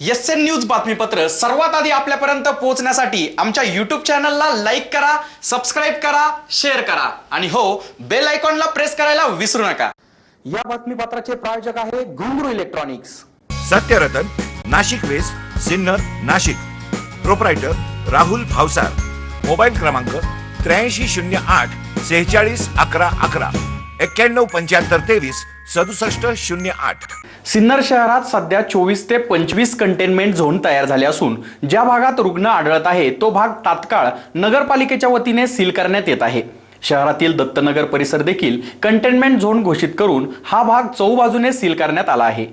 S N news बातमीपत्र सर्वात आधी आपल्यापर्यंत पोहोचण्यासाठी आमच्या युट्यूब चॅनलला लाईक करा सबस्क्राईब करा शेअर करा. आणि हो बेल आयकॉनला प्रेस करायला विसरू नका. या बातमीपत्राचे प्रायोजक आहे Ghungru electronics Satyaratan Nashik west Sinnar Nashik. Proprietor Rahul Bhavsar. Mobile क्रमांक त्र्याऐंशी शून्य आठ सेहेचाळीस अकरा अकरा. एक्क्याण्णव पंच्याहत्तर तेवीस सदुसष्ट शून्य आठ. सिन्नर शहरात सध्या चोवीस ते पंचवीस कंटेनमेंट झोन तयार झाले असून ज्या भागात रुग्ण आढळत आहे तो भाग तात्काळ नगरपालिकेच्या वतीने सील करण्यात येत आहे. शहरातील दत्तनगर परिसर देखील कंटेनमेंट झोन घोषित करून हा भाग चौबाजूने सील करण्यात आला आहे.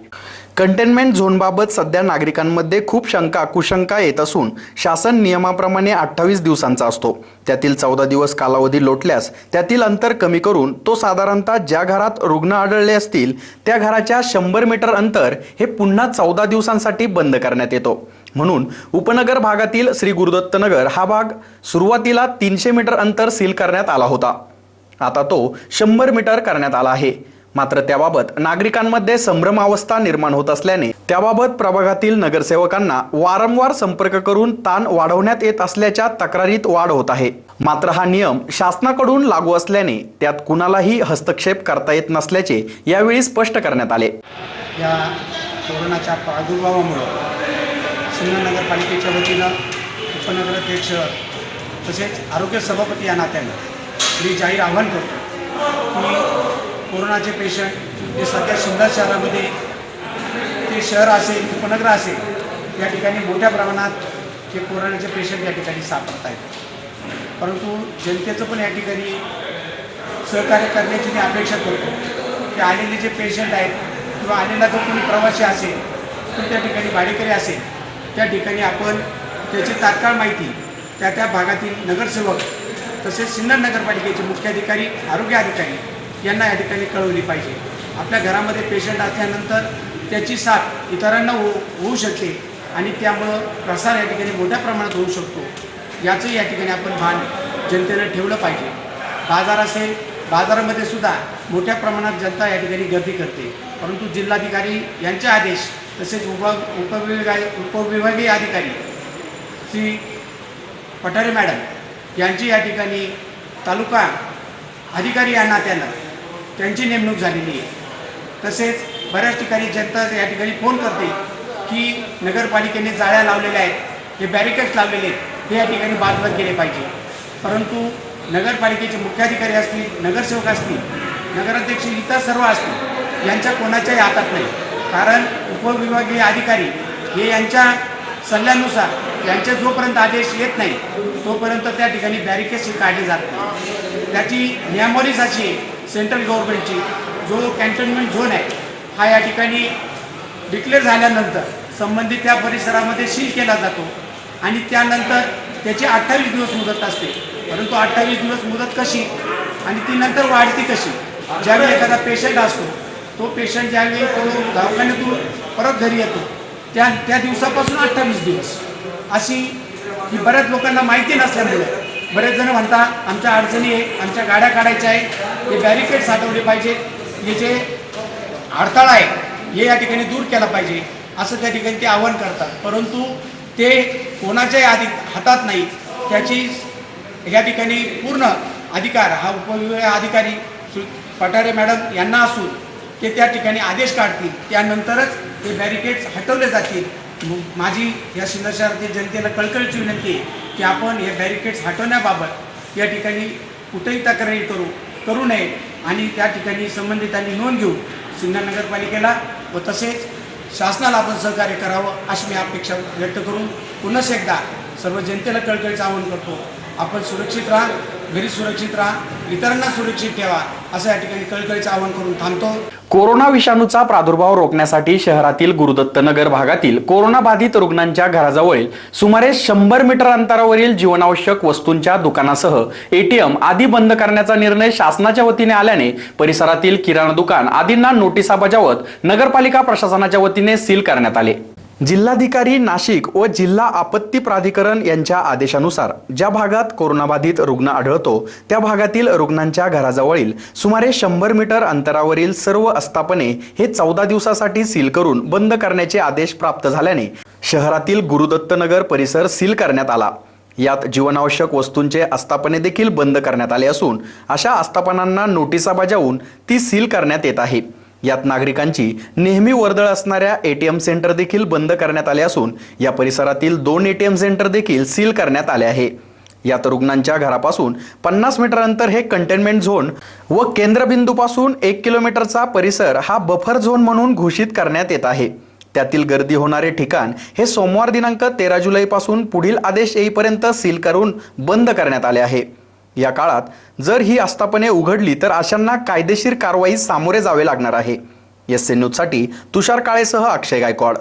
कंटेनमेंट झोनबाबत सध्या नागरिकांमध्ये खूप शंका कुशंका येत असून शासन नियमाप्रमाणे अठ्ठावीस दिवसांचा असतो. त्यातील चौदा दिवस कालावधी लोटल्यास त्यातील अंतर कमी करून तो साधारणतः ज्या घरात रुग्ण आढळले असतील त्या घराच्या शंभर मीटर अंतर हे पुन्हा चौदा दिवसांसाठी बंद करण्यात येतो. म्हणून उपनगर भागातील श्री गुरुदत्तनगर हा भाग सुरुवातीला तीनशे मीटर अंतर सील करण्यात आला होता. आता तो शंभर मीटर करण्यात आला आहे. मात्र त्याबाबत नागरिकांमध्ये संभ्रमावस्था निर्माण होत असल्याने त्याबाबत प्रभागातील नगरसेवकांना वारंवार संपर्क करून ताण वाढवण्यात येत असल्याच्या तक्रारीत वाढ होत आहे. मात्र हा नियम शासनाकडून लागू असल्याने त्यात कुणालाही हस्तक्षेप करता येत नसल्याचे यावेळी स्पष्ट करण्यात आले. या कोरोनाच्या प्रादुर्भावामुळे सिन्नर नगरपालिकेच्या वतीनं उपनगराध्यक्ष तसेच आरोग्य सभापती या नात्यानं मी जाहीर आव्हान करतो की कोरोनाचे पेशंट जे सध्या सुंदर शहरामध्ये ते शहर असेल उपनगर असेल या ठिकाणी मोठ्या प्रमाणात जे कोरोनाचे पेशंट या ठिकाणी सापडत आहेत. परंतु जनतेचं पण या ठिकाणी सहकार्य करण्याची मी अपेक्षा करतो की आलेले जे पेशंट आहेत किंवा आलेला जो कोणी प्रवासी असेल तो त्या ठिकाणी भाडेकरी असेल त्या ठिकाणी आपण त्याची तात्काळ माहिती त्या त्या भागातील नगरसेवक तसेच सिन्नर नगरपालिकेचे मुख्याधिकारी आरोग्य अधिकारी यांना या ठिकाणी कळवली पाहिजे. आपल्या घरामध्ये पेशंट असल्यानंतर त्याची साथ इतरांना हो होऊ शकते आणि त्यामुळं प्रसार या ठिकाणी मोठ्या प्रमाणात होऊ शकतो. याचंही या ठिकाणी आपण भान जनतेनं ठेवलं पाहिजे. बाजार असेल बाजारामध्ये सुद्धा मोठ्या प्रमाणात जनता या ठिकाणी गर्दी करते. परंतु जिल्हाधिकारी यांचे आदेश तसेच उप उपविभाग उपविभागीय अधिकारी श्री पठारे मॅडम यांची या ठिकाणी तालुका अधिकारी या नात्यानं त्यांची नेमणूक झालेली आहे. तसेच बऱ्याच ठिकाणी जनता या ठिकाणी फोन करते की नगरपालिकेने जाळ्या लावलेल्या आहेत हे बॅरिकेड्स लावलेले आहेत हे या ठिकाणी बाजूला गेले पाहिजे. परंतु नगरपालिकेचे मुख्याधिकारी असतील नगरसेवक असतील नगराध्यक्ष इतर सर्व असतील यांच्या कोणाच्याही हातात नाही. कारण उपविभागीय अधिकारी हे यांच्या सल्ल्यानुसार यांचे जोपर्यंत आदेश येत नाही तोपर्यंत त्या ठिकाणी बॅरिकेड्स काढले जात नाही. त्याची नियमावलीच अशी आहे. सेंट्रल गव्हर्नमेंटची जो कॅन्टोन्मेंट झोन आहे हा या ठिकाणी डिक्लेअर झाल्यानंतर संबंधित त्या परिसरामध्ये सील केला जातो आणि त्यानंतर त्याची अठ्ठावीस दिवस मुदत असते. परंतु अठ्ठावीस दिवस मुदत कशी आणि ती नंतर वाढती कशी ज्यावेळी एखादा पेशंट असतो तो पेशंट ज्यावेळी तो दवाखान्यातून परत घरी येतो त्या त्या दिवसापासून अठ्ठावीस दिवस. अशी ही बऱ्याच लोकांना माहिती नसल्यामुळे बरेच जण म्हणता आमच्या अडचणी आहे आमच्या गाड्या काढायच्या आहे हे बॅरिकेड साठवले पाहिजे. हे जे अडथळा आहे हे या ठिकाणी दूर केला पाहिजे. असं त्या ठिकाणी ते आवाहन करतात. परंतु ते कोणाच्याही आधी हातात नाही. त्याची या ठिकाणी पूर्ण अधिकार हा उपविभागीय अधिकारी पठारे मॅडम यांना असून ते त्या ठिकाणी आदेश काढतील. त्यानंतरच ते बॅरिकेड्स हटवले जातील. माझी या सिन्नर शहरातील जनतेला कळकळीची विनंती आहे की आपण हे बॅरिकेड्स हटवण्याबाबत या ठिकाणी कुठेही तक्रारी करू. करू नये आणि त्या ठिकाणी संबंधितांनी नोंद घेऊन सिन्नर नगरपालिकेला व तसेच शासनाला आपण सहकार्य करावं अशी मी अपेक्षा व्यक्त करून पुन्हा एकदा सर्व जनतेला कळकळीचं आवाहन करतो. आपण सुरक्षित राहा घरी सुरक्षित राहा इतरांना सुरक्षित ठेवा असं या ठिकाणी कळकळीचं आवाहन करून थांबतो. कोरोना विषाणूचा प्रादुर्भाव रोखण्यासाठी शहरातील गुरुदत्त नगर भागातील कोरोना बाधित रुग्णांच्या घराजवळील सुमारे शंभर मीटर अंतरावरील जीवनावश्यक वस्तूंच्या दुकानासह एटीएम आदी बंद करण्याचा निर्णय शासनाच्या वतीने आल्याने परिसरातील किराणा दुकान आदींना नोटिसा बजावत नगरपालिका प्रशासनाच्या वतीने सील करण्यात आले. जिल्हाधिकारी नाशिक व जिल्हा आपत्ती प्राधिकरण यांच्या आदेशानुसार ज्या भागात कोरोनाबाधित रुग्ण आढळतो त्या भागातील रुग्णांच्या घराजवळील सुमारे शंभर मीटर अंतरावरील सर्व आस्थापने हे चौदा दिवसासाठी सील करून बंद करण्याचे आदेश प्राप्त झाल्याने शहरातील गुरुदत्तनगर परिसर सील करण्यात आला. यात जीवनावश्यक वस्तूंचे आस्थापने देखील बंद करण्यात आले असून अशा आस्थापनांना नोटिसा बजावून ती सील करण्यात येत आहे. यात नागरिकांची नेहमी वर्दळ असणाऱ्या एटीएम सेंटर देखील बंद करण्यात आले असून या परिसरातील दोन एटीएम सेंटर देखील सील करण्यात आले आहे. यात रुग्णांच्या घरापासून पन्नास मीटर अंतर हे कंटेनमेंट झोन व केंद्रबिंदूपासून एक किलोमीटरचा परिसर हा बफर झोन म्हणून घोषित करण्यात येत आहे. त्यातील गर्दी होणारे ठिकाण हे सोमवार दिनांक तेरा जुलैपासून पुढील आदेश येईपर्यंत सील करून बंद करण्यात आले आहे. या काळात जर ही आस्थापने उघडली तर अशांना कायदेशीर कारवाई सामोरे जावे लागणार आहे. एस एन न्यूजसाठी तुषार काळेसह अक्षय गायकवाड.